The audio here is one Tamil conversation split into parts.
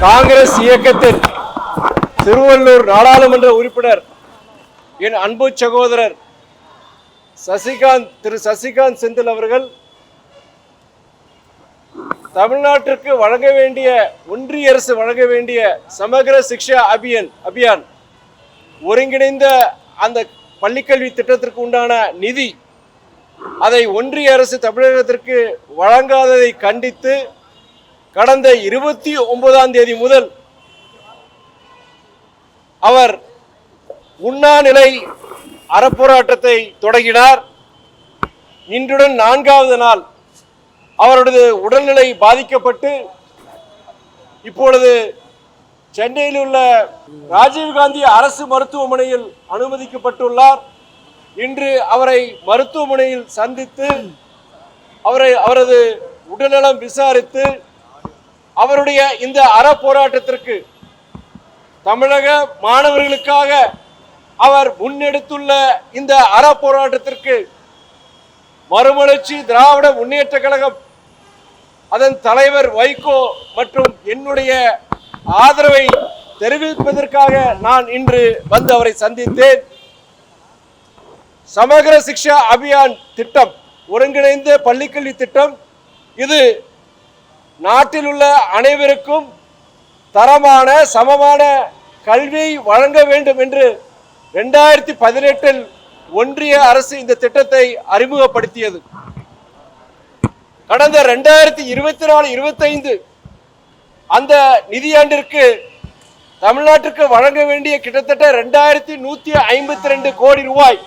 காங்கிரஸ் இயக்கத்தின் திருவள்ளூர் நாடாளுமன்ற உறுப்பினர் என் அன்பு சகோதரர் சசிகாந்த் திரு சசிகாந்த் செந்தில் அவர்கள் தமிழ்நாட்டிற்கு வழங்க வேண்டிய ஒன்றிய அரசு வழங்க வேண்டிய சமகர சிக்ஷா அபியன் அபியான் ஒருங்கிணைந்த அந்த பள்ளிக்கல்வி திட்டத்திற்கு உண்டான நிதி அதை ஒன்றிய அரசு தமிழகத்திற்கு வழங்காததை கண்டித்து கடந்த இருபத்தி ஒன்பதாம் தேதி முதல் அவர் உண்ணாநிலை அறப்போராட்டத்தை தொடங்கினார். இன்றுடன் நான்காவது நாள் அவரது உடல்நிலை பாதிக்கப்பட்டு இப்பொழுது சென்னையில் உள்ள ராஜீவ்காந்தி அரசு மருத்துவமனையில் அனுமதிக்கப்பட்டுள்ளார். இன்று அவரை மருத்துவமனையில் சந்தித்து அவரை அவரது உடல்நலம் விசாரித்து அவருடைய இந்த அற போராட்டத்திற்கு தமிழக மாணவர்களுக்காக அவர் முன்னெடுத்துள்ள இந்த அற போராட்டத்திற்கு மறுமலர்ச்சி திராவிட முன்னேற்ற கழகம் அதன் தலைவர் வைகோ மற்றும் என்னுடைய ஆதரவை தெரிவிப்பதற்காக நான் இன்று வந்து அவரை சந்தித்தேன். சமகர சிக்ஷா அபியான் திட்டம் ஒருங்கிணைந்த பள்ளிக்கல்வி திட்டம் இது நாட்டில் உள்ள அனைவருக்கும் தரமான சமமான கல்வியை வழங்க வேண்டும் என்று ரெண்டாயிரத்தி பதினெட்டில் ஒன்றிய அரசு இந்த திட்டத்தை அறிமுகப்படுத்தியது. கடந்த ரெண்டாயிரத்தி இருபத்தி நாலு இருபத்தைந்து அந்த நிதியாண்டிற்கு தமிழ்நாட்டிற்கு வழங்க வேண்டிய கிட்டத்தட்ட ரெண்டாயிரத்தி நூத்தி ஐம்பத்தி ரெண்டு கோடி ரூபாய்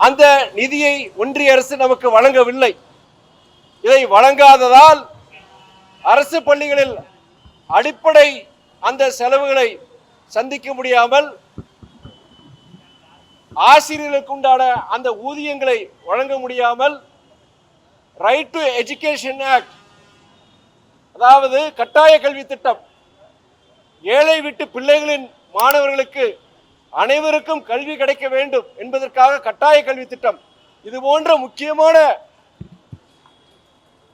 அந்த நிதியை ஒன்றிய அரசு நமக்கு வழங்கவில்லை. இதை வழங்காததால் அரசு பள்ளிகளில் அடிப்படை அந்த செலவுகளை சந்திக்க முடியாமல் ஆசிரியர்களுக்கு உண்டான அந்த ஊதியங்களை வழங்க முடியாமல் ரைட் டு எஜுகேஷன் ஆக்ட் அதாவது கட்டாய கல்வி திட்டம் ஏழை விட்டு பிள்ளைகளின் மாணவர்களுக்கு அனைவருக்கும் கல்வி கிடைக்க வேண்டும் என்பதற்காக கட்டாய கல்வி திட்டம் இது போன்ற முக்கியமான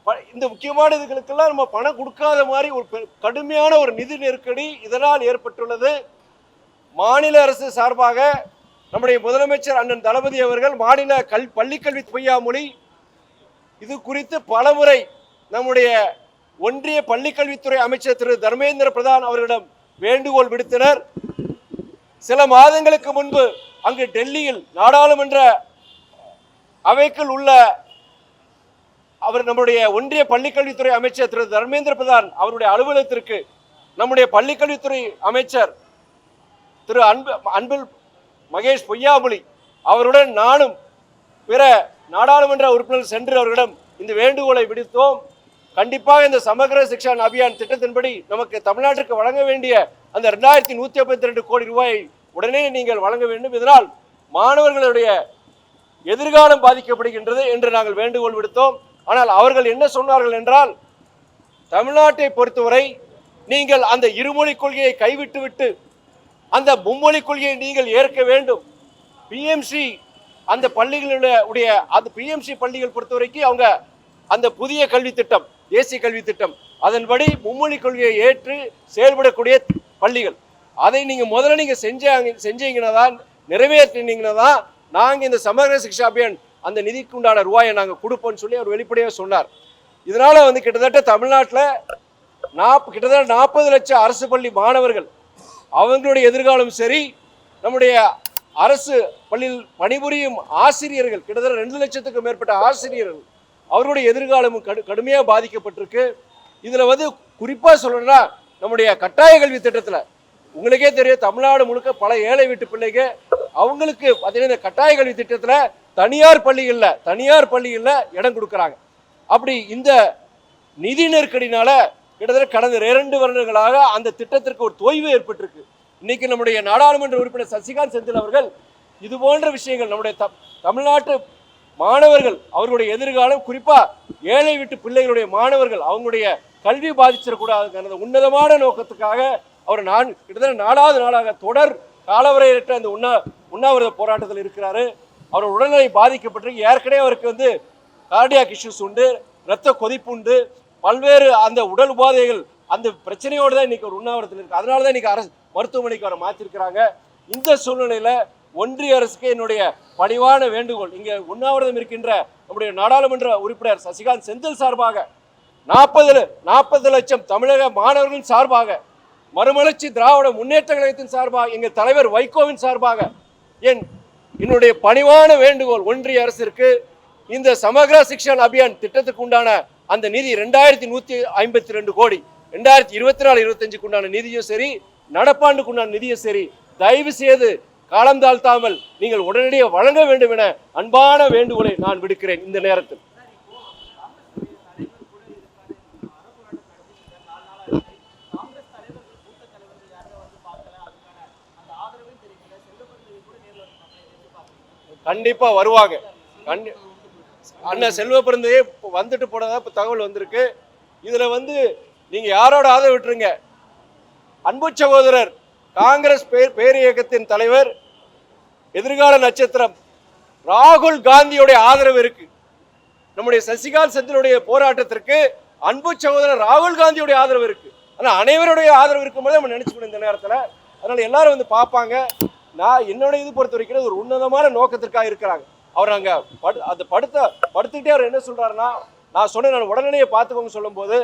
இந்த முக்கியமான இதுகளுக்கெல்லாம் நம்ம பணம் கொடுக்காத மாதிரி ஒரு பெ- கடுமையான ஒரு நிதி நெருக்கடி இதனால் ஏற்பட்டுள்ளது. மாநில அரசு சார்பாக நம்முடைய முதலமைச்சர் அண்ணன் தளபதி அவர்கள் மாநில கல் பள்ளிக்கல்வி பொய்யாமொழி இது குறித்து பலமுறை நம்முடைய ஒன்றிய பள்ளிக்கல்வித்துறை அமைச்சர் திரு. தர்மேந்திர பிரதான் அவர்களிடம் வேண்டுகோள் விடுத்தனர். சில மாதங்களுக்கு முன்பு அங்கு டெல்லியில் நாடாளுமன்ற அவைக்குள் உள்ள அவர் நம்முடைய ஒன்றிய பள்ளிக்கல்வித்துறை அமைச்சர் திரு தர்மேந்திர பிரதான் அவருடைய அலுவலகத்திற்கு நம்முடைய பள்ளிக்கல்வித்துறை அமைச்சர் திரு அன்பு அன்பில் மகேஷ் பொய்யாமொழி அவருடன் நானும் பிற நாடாளுமன்ற உறுப்பினர் சென்று அவர்களிடம் இந்த வேண்டுகோளை விடுத்தோம். கண்டிப்பாக இந்த சமகர சிக்ஷான் அபியான் திட்டத்தின்படி நமக்கு தமிழ்நாட்டிற்கு வழங்க வேண்டிய அந்த ரெண்டாயிரத்தி நூற்றி ஐம்பத்தி ரெண்டு கோடி ரூபாயை உடனே நீங்கள் வழங்க வேண்டும். இதனால் மாணவர்களுடைய எதிர்காலம் பாதிக்கப்படுகின்றது என்று நாங்கள் வேண்டுகோள் விடுத்தோம். ஆனால் அவர்கள் என்ன சொன்னார்கள் என்றால் தமிழ்நாட்டை பொறுத்தவரை நீங்கள் அந்த இருமொழி கொள்கையை கைவிட்டுவிட்டு அந்த மும்மொழி கொள்கையை நீங்கள் ஏற்க வேண்டும். பிஎம்சி அந்த பள்ளிகளுடைய உடைய அந்த பிஎம்சி பள்ளிகள் பொறுத்தவரைக்கும் அவங்க அந்த புதிய கல்வி திட்டம் தேசிய கல்வி திட்டம் அதன்படி மும்மொழி கொள்கையை ஏற்று செயல்படக்கூடிய பள்ளிகள். அதை நீங்கள் முதல்ல நீங்கள் செஞ்சாங்க செஞ்சீங்கன்னா தான் நிறைவேற்றினீங்கன்னா தான் நாங்கள் இந்த சமகர சிக்ஷா அபியான் அந்த நிதிக்கு உண்டான ரூபாயை நாங்கள் கொடுப்போம்னு சொல்லி அவர் வெளிப்படையாக சொன்னார். இதனால் வந்து கிட்டத்தட்ட தமிழ்நாட்டில் நாப் கிட்டத்தட்ட நாற்பது லட்சம் அரசு பள்ளி மாணவர்கள் அவங்களுடைய எதிர்காலம் சரி நம்முடைய அரசு பள்ளியில் பணிபுரியும் ஆசிரியர்கள் கிட்டத்தட்ட ரெண்டு லட்சத்துக்கு மேற்பட்ட ஆசிரியர்கள் அவருடைய எதிர்காலமும் கடு கடுமையாக பாதிக்கப்பட்டிருக்கு. இதில் வந்து குறிப்பாக சொல்லணும்னா நம்முடைய கட்டாய கல்வி திட்டத்தில் உங்களுக்கே தெரியும் தமிழ்நாடு முழுக்க பல ஏழை வீட்டு பிள்ளைங்க அவங்களுக்கு பார்த்தீங்கன்னா இந்த கட்டாய கல்வி திட்டத்தில் தனியார் பள்ளிகளில் தனியார் பள்ளிகளில் இடம் கொடுக்குறாங்க. அப்படி இந்த நிதி நெருக்கடினால கிட்டத்தட்ட கடந்த இரண்டு வருடங்களாக அந்த திட்டத்திற்கு ஒரு தொய்வு ஏற்பட்டிருக்கு. இன்னைக்கு நம்முடைய நாடாளுமன்ற உறுப்பினர் சசிகாந்த் செந்தில் அவர்கள் இது போன்ற விஷயங்கள் நம்முடைய த- தமிழ்நாட்டு மாணவர்கள் அவர்களுடைய எதிர்காலம் குறிப்பாக ஏழை விட்டு பிள்ளைகளுடைய மாணவர்கள் அவங்களுடைய கல்வி பாதிச்சிடக்கூடாதுங்கிற உன்னதமான நோக்கத்துக்காக அவர் நான் கிட்டத்தட்ட நாலாவது நாளாக தொடர் காலவரையற்ற அந்த உண்ணா உண்ணாவிரத போராட்டத்தில் இருக்கிறாரு. அவர் உடல்நிலை பாதிக்கப்பட்டிருக்கு. ஏற்கனவே அவருக்கு வந்து கார்டியாக் இஷ்யூஸ் உண்டு இரத்த கொதிப்பு உண்டு. பல்வேறு அந்த உடல் உபாதைகள் அந்த பிரச்சனையோடு தான் இன்னைக்கு ஒரு உண்ணாவிரத்தில் இருக்கு அதனால தான் இன்னைக்கு அரசு மருத்துவமனைக்கு அவரை மாற்றிருக்கிறாங்க இந்த சூழ்நிலையில் ஒன்றிய அரசுக்கு என்னுடைய பணிவான வேண்டுகோள் இங்கே உண்ணாவிரதம் இருக்கின்ற நம்முடைய நாடாளுமன்ற உறுப்பினர் சசிகாந்த் செந்தில் சார்பாக நாற்பது நாற்பது லட்சம் தமிழக மாணவர்களின் சார்பாக மறுமலர்ச்சி திராவிட முன்னேற்ற கழகத்தின் சார்பாக எங்கள் தலைவர் வைகோவின் சார்பாக என் என்னுடைய பணிவான வேண்டுகோள் ஒன்றிய அரசிற்கு இந்த சமக்ரா சிக்ஷன் அபியான் திட்டத்துக்கு உண்டான அந்த நிதி ரெண்டாயிரத்தி நூத்தி ஐம்பத்தி ரெண்டு கோடி ரெண்டாயிரத்தி இருபத்தி நாலு இருபத்தஞ்சுக்கு உண்டான நிதியும் சரி நடப்பாண்டுக்கு உண்டான நிதியும் சரி தயவு செய்து காலம் தாழ்த்தாமல் நீங்கள் உடனடியாக வழங்க வேண்டும் என அன்பான வேண்டுகோளை நான் விடுக்கிறேன் இந்த நேரத்தில். கண்டிப்பா வருவாங்க. கண்டி அண்ணன் செல்வ பிறந்தையே வந்துட்டு போனதா இப்போ தகவல் வந்திருக்கு. இதுல வந்து நீங்க யாரோட ஆதரவு விட்டுருங்க. அன்பு சகோதரர் காங்கிரஸ் பேர் பேர் இயக்கத்தின் தலைவர் எதிர்கால நட்சத்திரம் ராகுல் காந்தியுடைய ஆதரவு இருக்கு. நம்முடைய சசிகாந்த் செந்திலுடைய போராட்டத்திற்கு அன்பு சகோதரர் ராகுல் காந்தியுடைய ஆதரவு இருக்கு. ஆனா அனைவருடைய ஆதரவு இருக்கும்போது நம்ம நினைச்சுக்கணும் இந்த நேரத்துல. அதனால எல்லாரும் வந்து பார்ப்பாங்க. நான் என்னோட இது பொறுத்த வரைக்கும் ஒரு உன்னதமான நோக்கத்திற்காக இருக்கிறாங்க. அவர் அங்கே படு அந்த படுத்த படுத்துக்கிட்டே அவர் என்ன சொல்கிறாருன்னா நான் சொன்னேன் நான் உடனடியே பார்த்துக்கோங்க சொல்லும்போது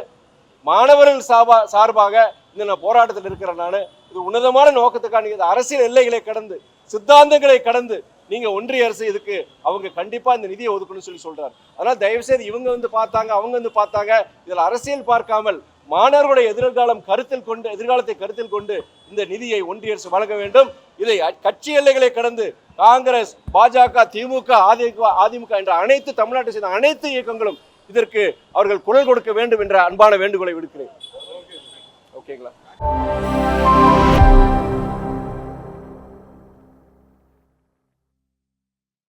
மாணவர்கள் சார்பா சார்பாக இந்த நான் போராட்டத்தில் இருக்கிறேன் நான். இது உன்னதமான நோக்கத்துக்காக நீங்கள் இந்த அரசியல் எல்லைகளை கடந்து சித்தாந்தங்களை கடந்து நீங்கள் ஒன்றிய அரசு இதுக்கு அவங்க கண்டிப்பாக இந்த நிதியை ஒதுக்கணும்னு சொல்லி சொல்கிறார் அதனால் தயவுசெய்து இவங்க வந்து பார்த்தாங்க அவங்க வந்து பார்த்தாங்க. இதில் அரசியல் பார்க்காமல் மாணவர்களுடைய எதிர்காலம் கருத்தில் கொண்டு எதிர்காலத்தை கருத்தில் கொண்டு இந்த நிதியை ஒன்றிய அரசு வழங்க வேண்டும். இதை கட்சி எல்லைகளை கடந்து காங்கிரஸ் பாஜக திமுக அதிமுக அதிமுக என்ற அனைத்து தமிழ்நாட்டை சேர்ந்த அனைத்து இயக்கங்களும் இதற்கு அவர்கள் குரல் கொடுக்க வேண்டும் என்ற அன்பான வேண்டுகோளை விடுக்கிறேன். ஓகேங்களா?